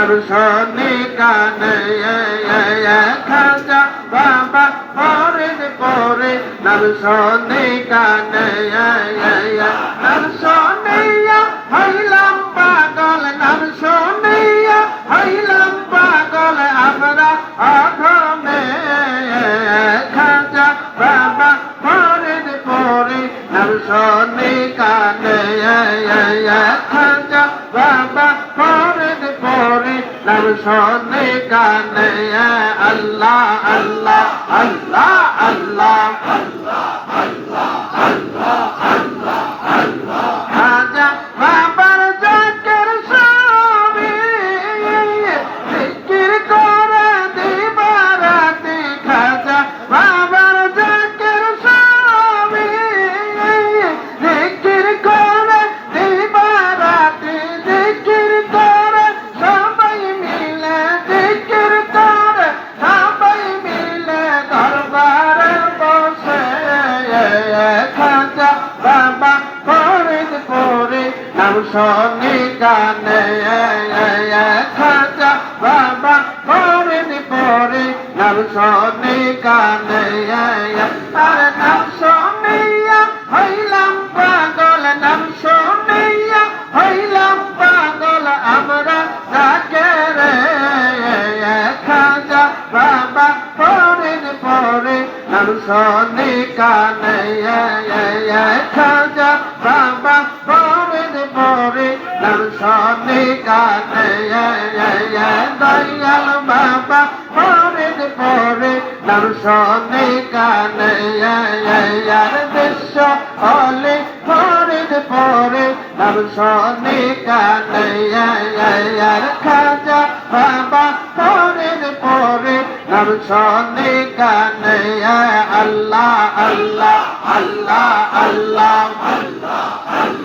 নরসনে কানে খাজা বাবা ফরিদ পরে। নরসনে কানে নরসনিয়া হইলাম পাগল। নরসনিয়া হইলাম পাগল। আমরা অধমে খাজা বাবা ফরিদ পরে। নরসনে কানে খাজা বাবা পরে নরসনে কানে আল্লাহ আল্লাহ আল্লাহ আল্লাহ খাজা শনি গানে খাজা বাবা ফরিদ পরে। নাম শনি গানে আর নাম শনিয়া হইলাম পাগল। নাম শনিয়া হইলাম পাগল। আমরা তাকে রে, খাজা বাবা ফরিদ পরে। নাম শনি কানে, খাজা বাবা শনি কানে দয়াল বাবা পরে নাম শনি কানে বিশ্ব হলে পরে নাম শনি কানে খাজা বাবা পরে নাম শনি কানে আল্লাহ আল্লাহ আল্লাহ আল্লাহ।